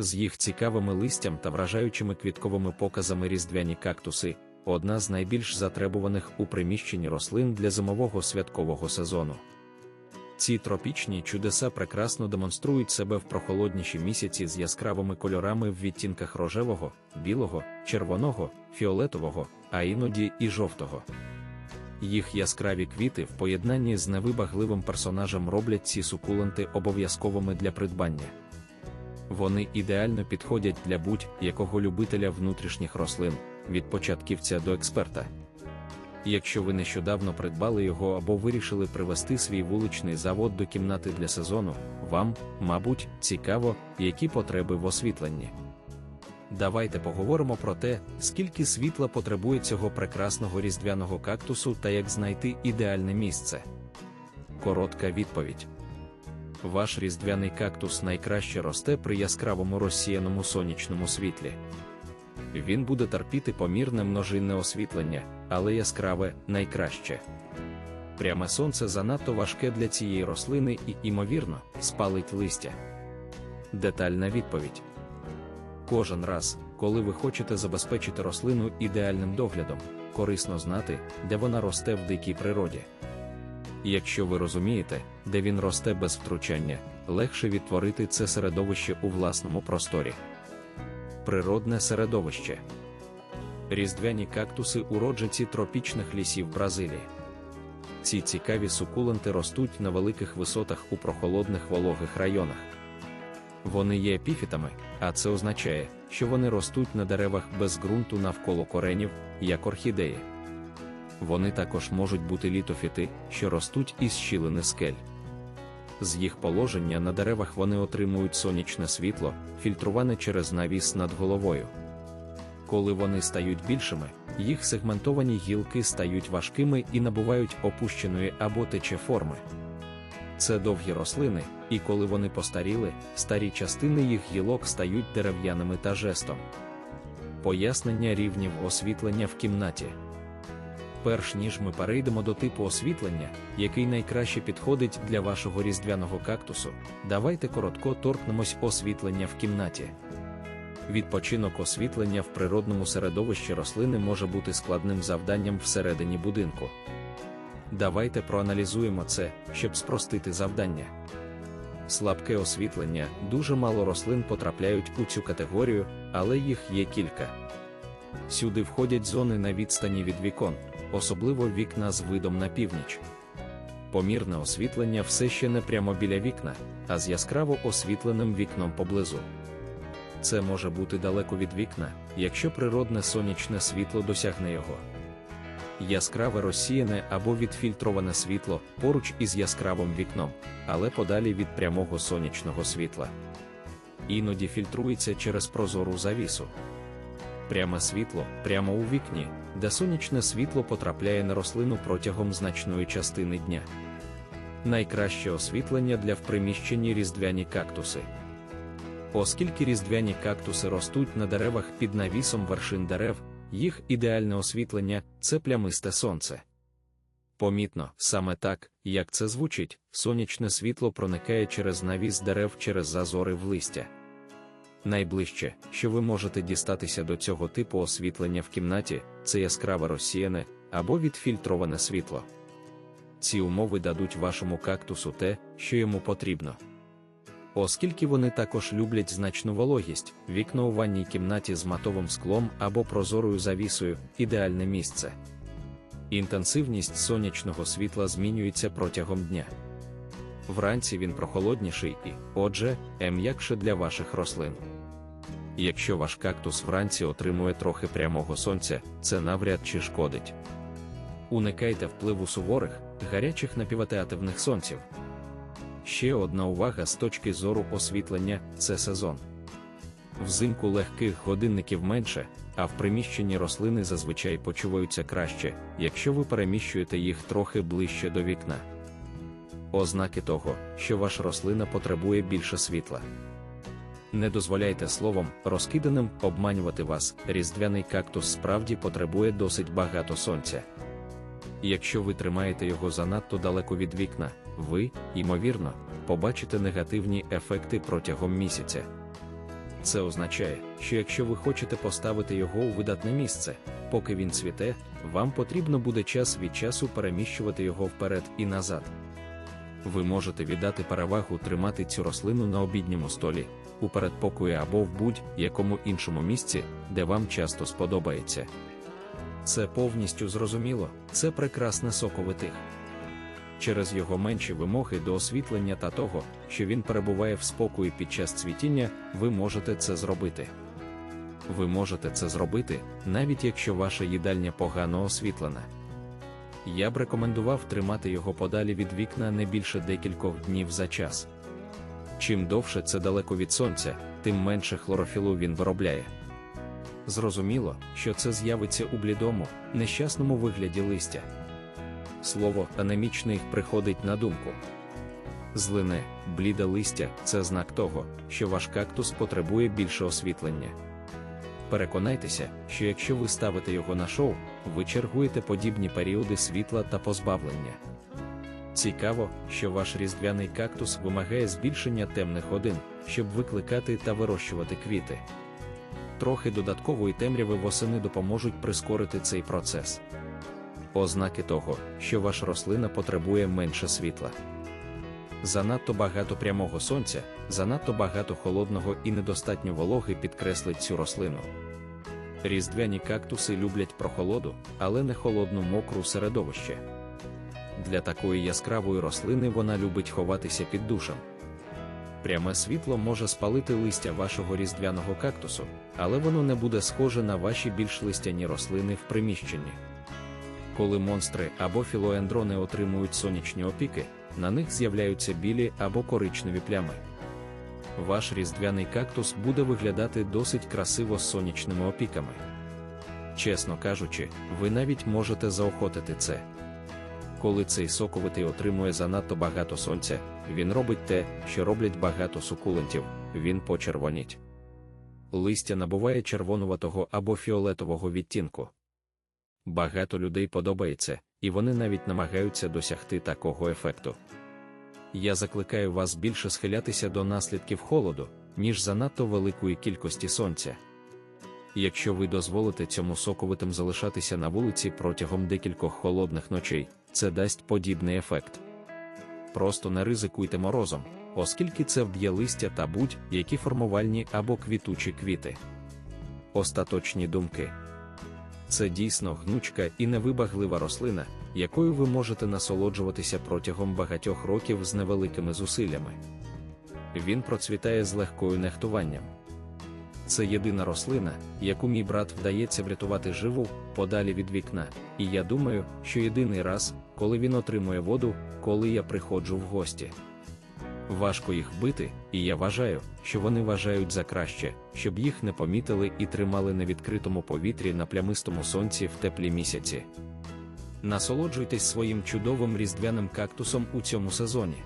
З їх цікавими листям та вражаючими квітковими показами різдвяні кактуси одна з найбільш затребуваних у приміщенні рослин для зимового святкового сезону. Ці тропічні чудеса прекрасно демонструють себе в прохолодніші місяці з яскравими кольорами в відтінках рожевого, білого, червоного, фіолетового, а іноді і жовтого. Їх яскраві квіти в поєднанні з невибагливим персонажем роблять ці сукуленти обов'язковими для придбання. Вони ідеально підходять для будь-якого любителя внутрішніх рослин, від початківця до експерта. Якщо ви нещодавно придбали його або вирішили привести свій вуличний завод до кімнати для сезону, вам, мабуть, цікаво, які потреби в освітленні. Давайте поговоримо про те, скільки світла потребує цього прекрасного різдвяного кактусу та як знайти ідеальне місце. Коротка відповідь. Ваш різдвяний кактус найкраще росте при яскравому розсіяному сонячному світлі. Він буде терпіти помірне множинне освітлення, але яскраве найкраще. Пряме сонце занадто важке для цієї рослини і, ймовірно, спалить листя. Детальна відповідь. Кожен раз, коли ви хочете забезпечити рослину ідеальним доглядом, корисно знати, де вона росте в дикій природі. Якщо ви розумієте, де він росте без втручання, легше відтворити це середовище у власному просторі. Природне середовище. Різдвяні кактуси уродженці тропічних лісів Бразилії. Ці цікаві сукуленти ростуть на великих висотах у прохолодних вологих районах. Вони є епіфітами, а це означає, що вони ростуть на деревах без ґрунту навколо коренів, як орхідеї. Вони також можуть бути літофіти, що ростуть із щілини скель. З їх положення на деревах вони отримують сонячне світло, фільтруване через навіс над головою. Коли вони стають більшими, їх сегментовані гілки стають важкими і набувають опущеної або тече форми. Це довгі рослини, і коли вони постаріли, старі частини їх гілок стають дерев'яними та жестом. Пояснення рівнів освітлення в кімнаті. Перш ніж ми перейдемо до типу освітлення, який найкраще підходить для вашого різдвяного кактусу, давайте коротко торкнемось освітлення в кімнаті. Відпочинок освітлення в природному середовищі рослини може бути складним завданням всередині будинку. Давайте проаналізуємо це, щоб спростити завдання. Слабке освітлення, дуже мало рослин потрапляють у цю категорію, але їх є кілька. Сюди входять зони на відстані від вікон, особливо вікна з видом на північ. Помірне освітлення все ще не прямо біля вікна, а з яскраво освітленим вікном поблизу. Це може бути далеко від вікна, якщо природне сонячне світло досягне його. Яскраве розсіяне або відфільтроване світло поруч із яскравим вікном, але подалі від прямого сонячного світла. Іноді фільтрується через прозору завісу. Пряме світло прямо у вікні, де сонячне світло потрапляє на рослину протягом значної частини дня. Найкраще освітлення для вприміщенні різдвяні кактуси. Оскільки різдвяні кактуси ростуть на деревах під навісом вершин дерев, їх ідеальне освітлення це плямисте сонце. Помітно, саме так, як це звучить, сонячне світло проникає через навіс дерев через зазори в листя. Найближче, що ви можете дістатися до цього типу освітлення в кімнаті, це яскраве розсіяне або відфільтроване світло. Ці умови дадуть вашому кактусу те, що йому потрібно. Оскільки вони також люблять значну вологість, вікно у ванній кімнаті з матовим склом або прозорою завісою ідеальне місце. Інтенсивність сонячного світла змінюється протягом дня. Вранці він прохолодніший і, отже, м'якше для ваших рослин. Якщо ваш кактус вранці отримує трохи прямого сонця, це навряд чи шкодить. Уникайте впливу суворих, гарячих напіватеативних сонців. Ще одна увага з точки зору освітлення це сезон. Взимку легких годинників менше, а в приміщенні рослини зазвичай почуваються краще, якщо ви переміщуєте їх трохи ближче до вікна. Ознаки того, що ваша рослина потребує більше світла. Не дозволяйте словом, розкиданим обманювати вас, різдвяний кактус справді потребує досить багато сонця. Якщо ви тримаєте його занадто далеко від вікна, ви, ймовірно, побачите негативні ефекти протягом місяця. Це означає, що якщо ви хочете поставити його у видатне місце, поки він цвіте, вам потрібно буде час від часу переміщувати його вперед і назад. Ви можете віддати перевагу тримати цю рослину на обідньому столі, у передпокої або в будь-якому іншому місці, де вам часто сподобається. Це повністю зрозуміло, це прекрасне соковитих. Через його менші вимоги до освітлення та того, що він перебуває в спокої під час цвітіння, ви можете це зробити. Ви можете це зробити, навіть якщо ваша їдальня погано освітлена. Я б рекомендував тримати його подалі від вікна не більше декількох днів за час. Чим довше це далеко від сонця, тим менше хлорофілу він виробляє. Зрозуміло, що це з'явиться у блідому, нещасному вигляді листя. Слово анемічний приходить на думку. Злине, бліде листя це знак того, що ваш кактус потребує більше освітлення. Переконайтеся, що якщо ви ставите його на шоу, ви чергуєте подібні періоди світла та позбавлення. Цікаво, що ваш різдвяний кактус вимагає збільшення темних годин, щоб викликати та вирощувати квіти. Трохи додаткової темряви восени допоможуть прискорити цей процес. Ознаки того, що ваша рослина потребує менше світла. Занадто багато прямого сонця, занадто багато холодного і недостатньо вологи підкреслить цю рослину. Різдвяні кактуси люблять прохолоду, але не холодну мокру середовище. Для такої яскравої рослини вона любить ховатися під душем. Пряме світло може спалити листя вашого різдвяного кактусу, але воно не буде схоже на ваші більш листяні рослини в приміщенні. Коли монстри або філоендрони отримують сонячні опіки, на них з'являються білі або коричневі плями. Ваш різдвяний кактус буде виглядати досить красиво з сонячними опіками. Чесно кажучи, ви навіть можете заохотити це. Коли цей соковитий отримує занадто багато сонця, він робить те, що роблять багато сукулентів, він почервоніть. Листя набуває червонуватого або фіолетового відтінку. Багато людей подобається, і вони навіть намагаються досягти такого ефекту. Я закликаю вас більше схилятися до наслідків холоду, ніж занадто великої кількості сонця. Якщо ви дозволите цьому соковитим залишатися на вулиці протягом декількох холодних ночей, це дасть подібний ефект. Просто не ризикуйте морозом, оскільки це вб'є листя та будь-які формувальні або квітучі квіти. Остаточні думки це дійсно гнучка і невибаглива рослина, якою ви можете насолоджуватися протягом багатьох років з невеликими зусиллями. Він процвітає з легкою нехтуванням. Це єдина рослина, яку мій брат вдається врятувати живу подалі від вікна, і я думаю, що єдиний раз, коли він отримує воду, коли я приходжу в гості. Важко їх бити, і я вважаю, що вони вважають за краще, щоб їх не помітили і тримали на відкритому повітрі на плямистому сонці в теплі місяці. Насолоджуйтесь своїм чудовим різдвяним кактусом у цьому сезоні.